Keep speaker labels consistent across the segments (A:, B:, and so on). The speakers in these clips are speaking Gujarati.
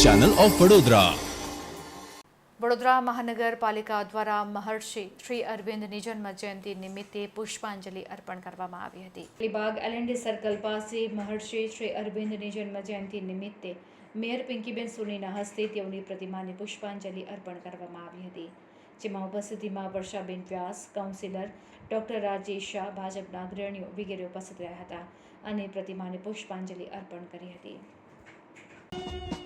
A: ચેનલ ઓફ વડોદરા
B: વડોદરા મહાનગરપાલિકા દ્વારા મહર્ષિ શ્રી અરવિંદની જન્મ જયંતિ નિમિત્તે પુષ્પાંજલિ અર્પણ કરવામાં આવી હતી. અલીબાગ એલએનડી સર્કલ પાસે મહર્ષિ શ્રી અરવિંદની જન્મ જયંતિ નિમિત્તે મેયર પિંકીબેન સોનીના હસ્તે તેઓની પ્રતિમાને પુષ્પાંજલિ અર્પણ કરવામાં આવી હતી. જેમાં ઉપસ્થિતિમાં વર્ષાબેન વ્યાસ કાઉન્સિલર ડોક્ટર રાજેશ શાહ ભાજપના અગ્રણીઓ વગેરે ઉપસ્થિત રહ્યા હતા અને પ્રતિમાને પુષ્પાંજલિ અર્પણ કરી હતી.
C: Thank you.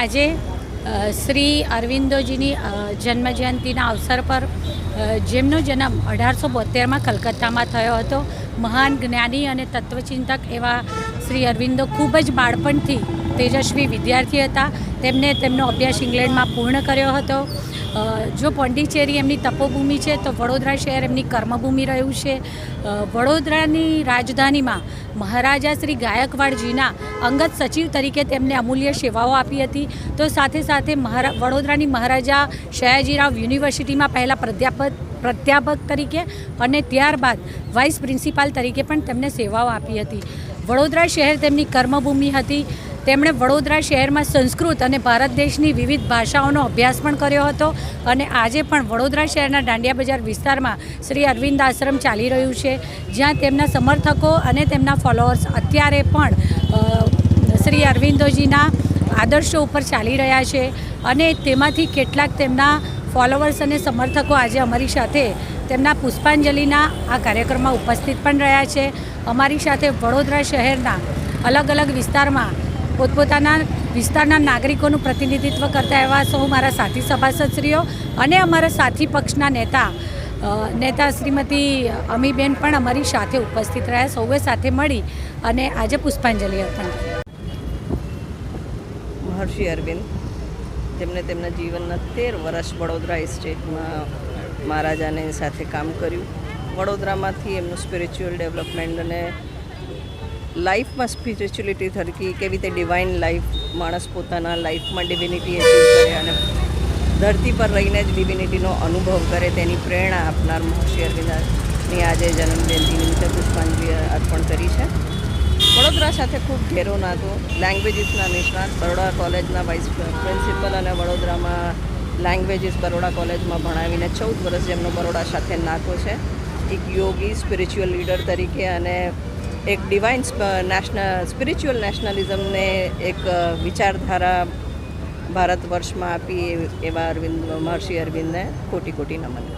C: આજે શ્રી અરવિંદોજીની જન્મજયંતિના અવસર પર જેમનો જન્મ અઢારસો બોતેરમાં કલકત્તામાં થયો હતો, મહાન જ્ઞાની અને તત્વચિંતક એવા શ્રી અરવિંદો ખૂબ જ બાળપણથી તેજસ્વી વિદ્યાર્થી હતા. તેમને તેમનો અભ્યાસ ઇંગ્લેન્ડમાં પૂર્ણ કર્યો હતો. જો પોંડિચેરી એમની તપોભૂમિ છે, તો વડોદરા શહેર એમની કર્મભૂમિ રહ્યું છે. વડોદરાની રાજધાનીમાં મહારાજા શ્રી ગાયકવાડજીના અંગત સચિવ તરીકે તેમને અમૂલ્ય સેવાઓ આપી હતી. તો સાથે સાથે મહારા, વડોદરાની મહારાજા સયાજીરાવ યુનિવર્સિટીમાં પહેલાં પ્રાધ્યાપક પ્રાધ્યાપક તરીકે અને ત્યારબાદ વાઇસ પ્રિન્સિપાલ તરીકે પણ તેમને સેવાઓ આપી હતી. વડોદરા શહેર તેમની કર્મભૂમિ હતી. તેમણે વડોદરા શહેરમાં સંસ્કૃત અને ભારત દેશની વિવિધ ભાષાઓનો અભ્યાસ પણ કર્યો હતો અને આજે પણ વડોદરા શહેરના દાંડિયા બજાર વિસ્તારમાં શ્રી અરવિંદ આશ્રમ ચાલી રહ્યું છે, જ્યાં તેમના સમર્થકો અને તેમના ફોલોઅર્સ અત્યારે પણ શ્રી અરવિંદોજીના આદર્શો ઉપર ચાલી રહ્યા છે અને તેમાંથી કેટલાક તેમના ફોલોઅર્સ અને સમર્થકો આજે અમારી સાથે તેમના પુષ્પાંજલિના આ કાર્યક્રમમાં ઉપસ્થિત પણ રહ્યા છે. અમારી સાથે વડોદરા શહેરના અલગ અલગ વિસ્તારમાં પોતપોતાના વિસ્તારના નાગરિકોનું પ્રતિનિધિત્વ કરતા એવા સૌ મારા સાથી સભાસદશ્રીઓ અને અમારા સાથી પક્ષના નેતા નેતા શ્રીમતી અમીબેન પણ અમારી સાથે ઉપસ્થિત રહ્યા. સૌએ સાથે મળી અને આજે પુષ્પાંજલિ અર્પણ કરી.
D: મહર્ષિ અરવિંદ તેમણે તેમના જીવનના તેર વર્ષ વડોદરા એસ્ટેટમાં મહારાજાને સાથે કામ કર્યું. વડોદરામાંથી એમનું સ્પિરિચ્યુઅલ ડેવલપમેન્ટ અને લાઈફમાં સ્પિરિચ્યુલિટી તરીકે કેવી રીતે ડિવાઇન લાઈફ માણસ પોતાના લાઈફમાં ડિવિનિટી એચીવ કરે અને ધરતી પર રહીને જ ડિવિનિટીનો અનુભવ કરે તેની પ્રેરણા આપનાર મહર્ષિ અરવિંદની આજે જન્મજયંતિ નિમિત્તે પુષ્પાંજલિ અર્પણ કરી છે. વડોદરા સાથે ખૂબ ઘેરો નાતો. લેંગ્વેજીસના નિષ્ણાત, બરોડા કોલેજના વાઇસ પ્રિન્સિપલ અને વડોદરામાં લેંગ્વેજીસ બરોડા કોલેજમાં ભણાવીને ચૌદ વર્ષ જેમનો બરોડા સાથે નાતો છે. એક યોગી સ્પિરિચ્યુઅલ લીડર તરીકે અને એક ડિવાઇન નેશનલ સ્પિરિચ્યુઅલ નેશનલિઝમને એક વિચારધારા ભારત વર્ષમાં આપી એવા અરવિંદ, મહર્ષિ અરવિંદને કોટી કોટી નમન.